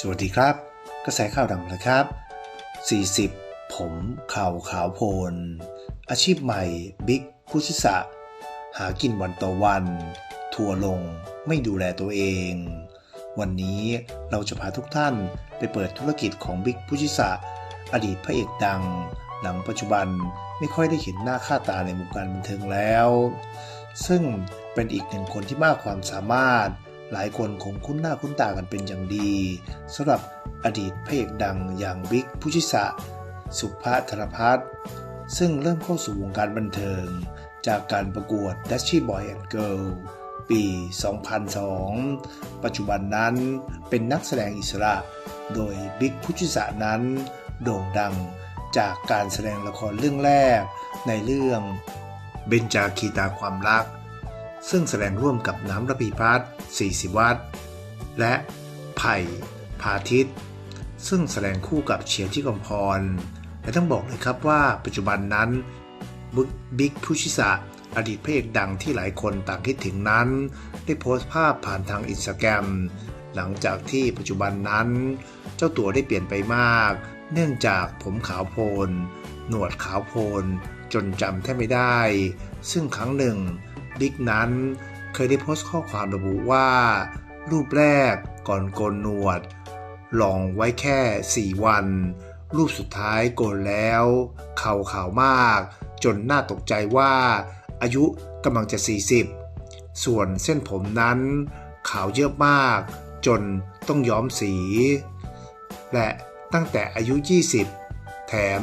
สวัสดีครับ กระแสข่าวดังนะครับ 40 ผมข่าวขาวโพลนอาชีพใหม่บิ๊กพุชิสะ หากินวันต่อวัน ทัวลงไม่ดูแลตัวเอง วันนี้เราจะพาทุกท่านไปเปิดธุรกิจของบิ๊กพุชิสะ อดีตพระเอกดัง หลังปัจจุบันไม่ค่อยได้เห็นหน้าค่าตาในวงการบันเทิงแล้ว ซึ่งเป็นอีกหนึ่งคนที่มากความสามารถ หลายคนคงคุ้นหน้าคุ้นตากันเป็นอย่างดีสำหรับอดีตพระเอกดังอย่างบิ๊กพุชิสะ สุภาธนพัฒน์ซึ่งเริ่มเข้าสู่วงการบันเทิง จากการประกวด d a s h y Boy and Girl ปี 2002 ปัจจุบันนั้นเป็นนักแสดงอิสระ โดยบิ๊กพุชิสะนั้น โด่งดังจากการแสดงละครเรื่องแรกในเรื่องเบญจาคีตาความรัก ซึ่งแสดงร่วมกับน้ำระพีพัฒน์40 วัตต์ และไผ่พาทิต ซึ่งแสดงคู่กับเชียร์ที่กำพร และต้องบอกเลยครับว่าปัจจุบันนั้นบิ๊กพุชิสะอดีตพระเอกดังที่หลายคนต่างคิดถึงนั้น ได้โพสต์ภาพผ่านทางอินสตาแกรมหลังจากที่ปัจจุบันนั้น เจ้าตัวได้เปลี่ยนไปมาก เนื่องจากผมขาวโพลน หนวดขาวโพลน จนจำแทบไม่ได้ ซึ่งครั้งหนึ่ง บิ๊กนั้น เคยได้โพสต์ข้อความระบุว่า รูปแรกก่อนโกนหนวด ลองไว้แค่ 4 วัน รูปสุดท้ายโกนแล้ว เข่าขาวมาก จนน่าตกใจว่า อายุกำลังจะ 40 ส่วนเส้นผมนั้น ขาวเยอะมาก จนต้องย้อมสี และตั้งแต่อายุ 20 แถม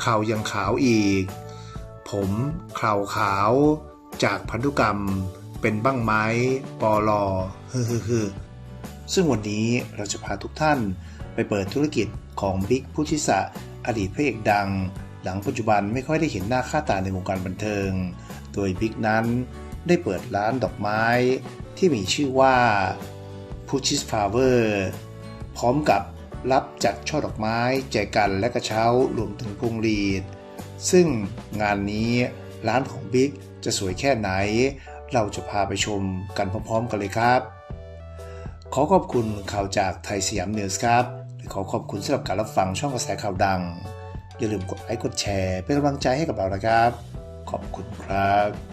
เข่ายังขาวอีก ผมเข่าขาว จากพันธุกรรมเป็นบ้างไม้ปอลอฮึฮฮซึ่งวันนี้เราจะพาทุกท่านไปเปิดธุรกิจของบิ๊กพุทธิสะอดีตพระเอกดัง หลังปัจจุบันไม่ค่อยได้เห็นหน้าค่าตาในวงการบันเทิง โดยบิ๊กนั้นได้เปิดร้านดอกไม้ที่มีชื่อว่า p u c h i s Flower พร้อมกับรับจัดช่อดอกไม้แจกันและกระเช้ารวมถึงพวงหรีด ซึ่งงานนี้ร้านของบิ๊ก จะสวยแค่ไหน เราจะพาไปชมกันพร้อมๆกันเลยครับ ขอขอบคุณข่าวจากไทยสยามนิวส์ครับและขอขอบคุณสำหรับการรับฟังช่องกระแสข่าวดัง อย่าลืมกดไลค์กดแชร์ เป็นกำลังใจให้กับเรานะครับ ขอบคุณครับ